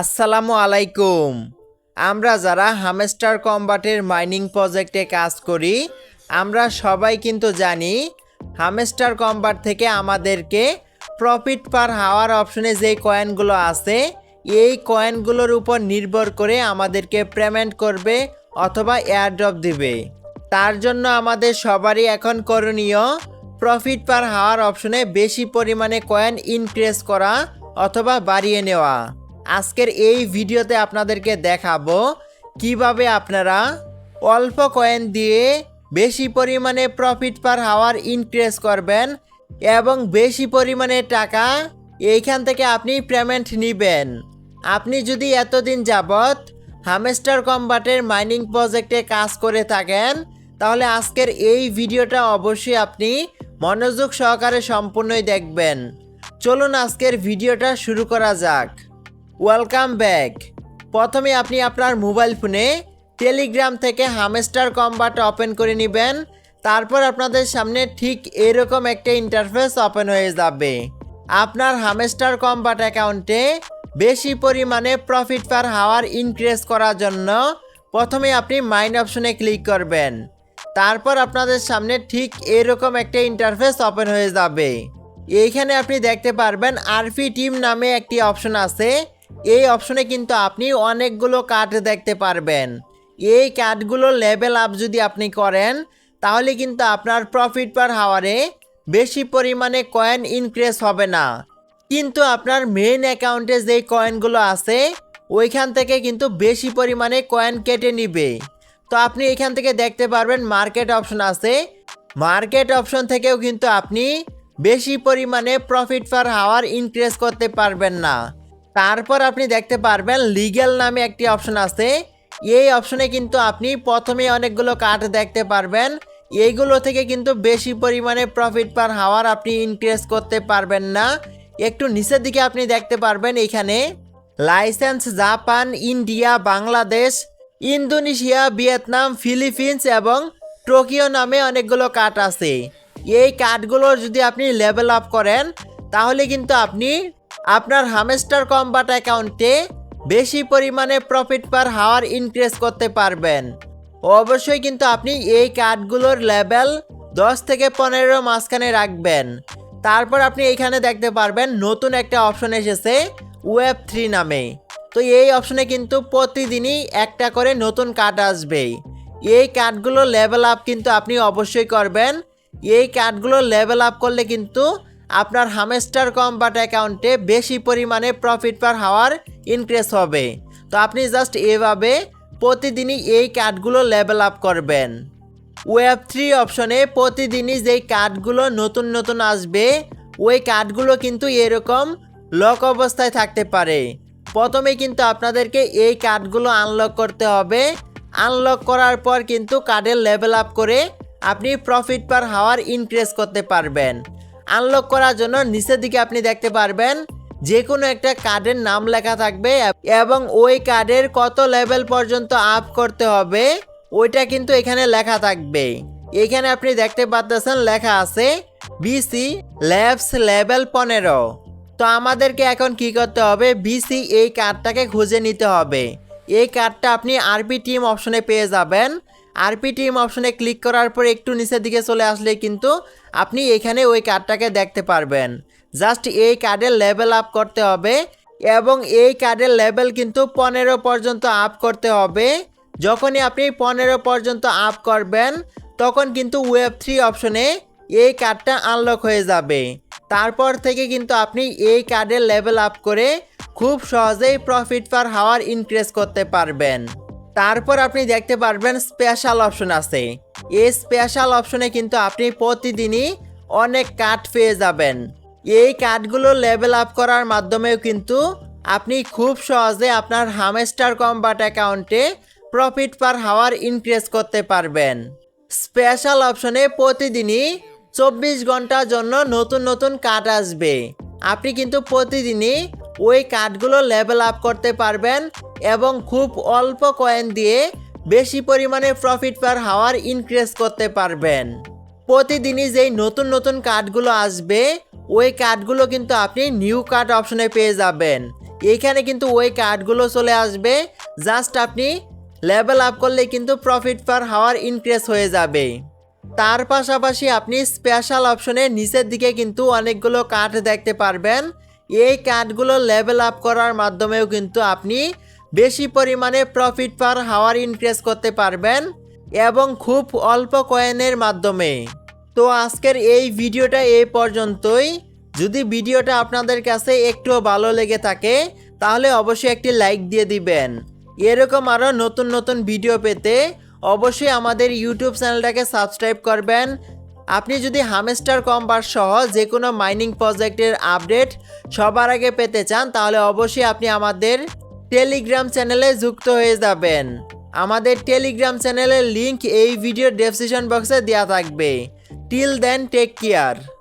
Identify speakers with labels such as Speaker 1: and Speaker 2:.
Speaker 1: আসসালামু আলাইকুম। আমরা যারা হামেস্টার কম্বাটের মাইনিং প্রজেক্টে কাজ করি, আমরা সবাই কিন্তু জানি হামেস্টার কম্বাট থেকে আমাদেরকে প্রফিট পার হাওয়ার অপশনে যে কয়েনগুলো আছে, এই কয়েনগুলোর উপর নির্ভর করে আমাদেরকে পেমেন্ট করবে অথবা এয়ারড্রপ দিবে। তার জন্য আমাদের সবারই এখন করণীয় প্রফিট পার হাওয়ার অপশনে বেশি পরিমাণে কয়েন ইনক্রিজ করা অথবা বাড়িয়ে নেওয়া। আজকের এই ভিডিওতে আপনাদেরকে দেখাবো কীভাবে আপনারা অল্প কয়েন দিয়ে বেশি পরিমাণে প্রফিট পার হাওয়ার ইনক্রিজ করবেন এবং বেশি পরিমাণে টাকা এইখান থেকে আপনি পেমেন্ট নেবেন। আপনি যদি এতদিন যাবত হামেস্টার কম্বাটের মাইনিং প্রজেক্টে কাজ করে থাকেন, তাহলে আজকের এই ভিডিওটা অবশ্যই আপনি মনোযোগ সহকারে সম্পূর্ণই দেখবেন। চলুন আজকের ভিডিওটা শুরু করা যাক। ওয়েলকাম ব্যাক প্রথমে আপনি আপনার মোবাইল ফোনে টেলিগ্রাম থেকে হামেস্টার কম্বাট ওপেন করে নেবেন। তারপর আপনাদের সামনে ঠিক এরকম একটা ইন্টারফেস ওপেন হয়ে যাবে। আপনার হামেস্টার কম্বাট অ্যাকাউন্টে বেশি পরিমাণে প্রফিট পার হাওয়ার ইনক্রিজ করার জন্য প্রথমে আপনি মাইন অপশনে ক্লিক করবেন। তারপর আপনাদের সামনে ঠিক এরকম একটা ইন্টারফেস ওপেন হয়ে যাবে। এইখানে আপনি দেখতে পারবেন আরপি টিম নামে একটি অপশন আছে। এই অপশনে কিন্তু আপনি অনেকগুলো কার্ড দেখতে পারবেন। এই কার্ডগুলো লেভেল আপ যদি আপনি করেন, তাহলে কিন্তু আপনার প্রফিট পার হাওয়ারে বেশি পরিমাণে কয়েন ইনক্রিজ হবে না। কিন্তু আপনার মেইন অ্যাকাউন্টে যেই কয়েনগুলো আছে, ওইখান থেকে কিন্তু বেশি পরিমাণে কয়েন কেটে নিবে। তো আপনি এখান থেকে দেখতে পারবেন মার্কেট অপশন আছে। মার্কেট অপশন থেকেও কিন্তু আপনি বেশি পরিমাণে প্রফিট পার হাওয়ার ইনক্রিজ করতে পারবেন না। তারপর আপনি দেখতে পারবেন লিগ্যাল নামে একটি অপশন আছে। এই অপশনে কিন্তু আপনি প্রথমে অনেকগুলো কার্ড দেখতে পারবেন। এইগুলো থেকে কিন্তু বেশি পরিমাণে প্রফিট পার হাওয়ার আপনি ইনক্রিজ করতে পারবেন না। একটু নিচের দিকে আপনি দেখতে পারবেন এখানে license Japan, India, Bangladesh, Indonesia, Vietnam, Philippines এবং টোকিও নামে অনেকগুলো কার্ড আছে। এই কার্ডগুলোর যদি আপনি লেভেল আপ করেন, তাহলে কিন্তু আপনি আপনার হামেস্টার কম্বাট অ্যাকাউন্টে বেশি পরিমাণে প্রফিট পার হাওয়ার ইনক্রিজ করতে পারবেন। অবশ্যই কিন্তু আপনি এই কার্ডগুলোর লেভেল দশ থেকে পনেরো মাঝখানে রাখবেন। তারপর আপনি এইখানে দেখতে পারবেন নতুন একটা অপশন এসেছে ওয়েব থ্রি নামে। তো এই অপশনে কিন্তু প্রতিদিনই একটা করে নতুন কার্ড আসবে এই কার্ডগুলো লেভেল আপ কিন্তু আপনি অবশ্যই করবেন। এই কার্ডগুলো লেভেল আপ করলে কিন্তু আপনার হামেস্টার কম্বাট অ্যাকাউন্টে বেশি পরিমাণে প্রফিট পার হাওয়ার ইনক্রিজ হবে। তো আপনি জাস্ট এভাবে প্রতিদিনই এই কার্ডগুলো লেভেল আপ করবেন। ওয়েব থ্রি অপশনে প্রতিদিনই যেই কার্ডগুলো নতুন নতুন আসবে, ওই কার্ডগুলো কিন্তু এরকম লক অবস্থায় থাকতে পারে। প্রথমে কিন্তু আপনাদেরকে এই কার্ডগুলো আনলক করতে হবে। আনলক করার পর কিন্তু কার্ডের লেভেল আপ করে আপনি প্রফিট পার হাওয়ার ইনক্রিজ করতে পারবেন। আনলক করার জন্য নিচের দিকে আপনি দেখতে পারবেন যে কোনো একটা কার্ডের নাম লেখা থাকবে এবং ওই কার্ডের কত লেভেল পর্যন্ত আপ করতে হবে, ওইটা কিন্তু এখানে লেখা থাকবে। এখানে আপনি দেখতে পাচ্ছেন লেখা আছে বিসি ল্যাবস লেভেল পনেরো। তো আমাদেরকে এখন কি করতে হবে? বিসি এই কার্ডটাকে খুঁজে নিতে হবে। এই কার্ডটা আপনি আরপি টিম অপশনে পেয়ে যাবেন। আরপি টিম অপশনে ক্লিক করার পর একটু নিচের দিকে চলে আসলে কিন্তু আপনি এখানে ওই কার্ডটাকে দেখতে পারবেন। জাস্ট এই কার্ডের লেভেল আপ করতে হবে এবং এই কার্ডের লেভেল কিন্তু পনেরো পর্যন্ত আপ করতে হবে। যখনই আপনি পনেরো পর্যন্ত আপ করবেন, তখন কিন্তু ওয়েব থ্রি অপশনে এই কার্ডটা আনলক হয়ে যাবে। তারপর থেকে কিন্তু আপনি এই কার্ডের লেভেল আপ করে খুব সহজেই প্রফিট পার হাওয়ার ইনক্রিজ করতে পারবেন। তারপর আপনি দেখতে পারবেন স্পেশাল অপশন আছে। এই স্পেশাল অপশনে কিন্তু আপনি প্রতিদিনই অনেক কার্ড পেয়ে যাবেন। এই কার্ডগুলো লেভেল আপ করার মাধ্যমেও কিন্তু আপনি খুব সহজে আপনার হামেস্টার কম্বাট অ্যাকাউন্টে প্রফিট পার হাওয়ার ইনক্রিজ করতে পারবেন। স্পেশাল অপশনে প্রতিদিনই চব্বিশ ঘণ্টার জন্য নতুন নতুন কার্ড আসবে। আপনি কিন্তু প্রতিদিনই ওই কার্ডগুলো লেভেল আপ করতে পারবেন এবং খুব অল্প কয়েন দিয়ে বেশি পরিমাণে প্রফিট পার হাওয়ার ইনক্রিজ করতে পারবেন। প্রতিদিনই যেই নতুন নতুন কার্ডগুলো আসবে, ওই কার্ডগুলো কিন্তু আপনি নিউ কার্ড অপশনে পেয়ে যাবেন। এইখানে কিন্তু ওই কার্ডগুলো চলে আসবে জাস্ট আপনি লেভেল আপ করলে কিন্তু প্রফিট পার হাওয়ার ইনক্রিজ হয়ে যাবে। তার পাশাপাশি আপনি স্পেশাল অপশনের নিচের দিকে কিন্তু অনেকগুলো কার্ড দেখতে পারবেন এই কার্ডগুলো লেভেল আপ করার মাধ্যমেও কিন্তু আপনি বেশি পরিমাণে প্রফিট পার হাওয়ার ইনক্রিজ করতে পারবেন এবং খুব অল্প কয়েনের মাধ্যমে। তো আজকের এই ভিডিওটা এই পর্যন্তই। যদি ভিডিওটা আপনাদের কাছে একটুও ভালো লেগে থাকে, তাহলে অবশ্যই একটি লাইক দিয়ে দিবেন। এরকম আরও নতুন নতুন ভিডিও পেতে অবশ্যই আমাদের ইউটিউব চ্যানেলটাকে সাবস্ক্রাইব করবেন। আপনি যদি হামেস্টার কম্বার সহ যে কোনো মাইনিং প্রজেক্টের আপডেট সবার আগে পেতে চান, তাহলে অবশ্যই আপনি আমাদের টেলিগ্রাম চ্যানেলে যুক্ত হয়ে যাবেন। আমাদের টেলিগ্রাম চ্যানেলের লিংক এই ভিডিও ডেসক্রিপশন বক্সে দেওয়া থাকবে। Till then, take care.